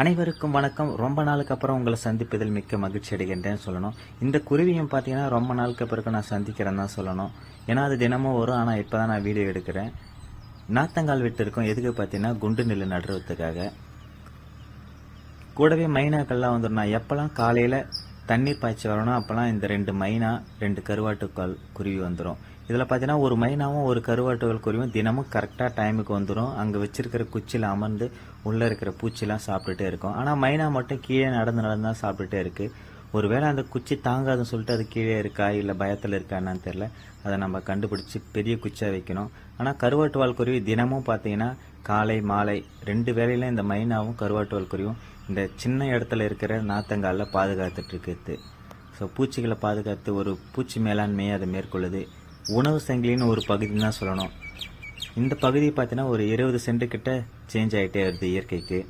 அனைவருக்கும் வணக்கம். ரொம்ப நாளுக்கு அப்புறம் உங்களை சந்திப்பதில் மிக்க மகிழ்ச்சி அடைகின்றேன்னு சொல்லணும். இந்த குருவியும் பார்த்தீங்கன்னா ரொம்ப நாளுக்கு பிறகு நான் சந்திக்கிறேன்னு தான் சொல்லணும். ஏன்னா அது தினமும் வரும். ஆனால் இப்போ தான் நான் வீடியோ எடுக்கிறேன். நாத்தங்கால் விட்டு இருக்கோம். எதுக்கு பார்த்தீங்கன்னா குண்டு நெல் நடுறதுக்காக. கூடவே மைனாக்கள்லாம் வந்துடும் நான் எப்போல்லாம் காலையில் தண்ணீர் பாய்ச்சி வரணும் அப்போல்லாம் இந்த ரெண்டு மைனா ரெண்டு கருவாட்டுக்கால் குருவி வந்துடும் இதில் பார்த்தீங்கன்னா ஒரு மைனாவும் ஒரு கருவாட்டுக்கால் குருவியும் தினமும் கரெக்டாக டைமுக்கு வந்துடும் அங்கே வச்சிருக்கிற குச்சியில் அமர்ந்து உள்ளே இருக்கிற பூச்சிலாம் சாப்பிட்டுட்டே இருக்கும். ஆனால் மைனா மட்டும் கீழே நடந்து நடந்து தான் சாப்பிட்டுட்டே இருக்குது ஒருவேளை அந்த குச்சி தாங்காதுன்னு சொல்லிட்டு அது கீழே இருக்கா இல்லை பயத்தில் இருக்கா என்னன்னு தெரில அதை நம்ம கண்டுபிடிச்சி பெரிய குச்சியாக வைக்கணும். ஆனால் கருவாட்டுவால் குருவி தினமும் பார்த்தீங்கன்னா காலை மாலை ரெண்டு வேளையிலும் இந்த மைனாவும் கருவாட்டுவால் குருவியும் இந்த சின்ன இடத்துல இருக்கிற நாத்தங்காலில் பாதுகாத்துட்டு இருக்குது ஸோ பூச்சிகளை பாதுகாத்து ஒரு பூச்சி மேலாண்மையை அதை மேற்கொள்ளுது. உணவு சங்கிலின்னு ஒரு பகுதின்னு தான் சொல்லணும். இந்த பகுதி பார்த்தீங்கன்னா ஒரு இருபது சென்ட் கிட்ட சேஞ்ச் ஆகிட்டே வருது இயற்கைக்கு.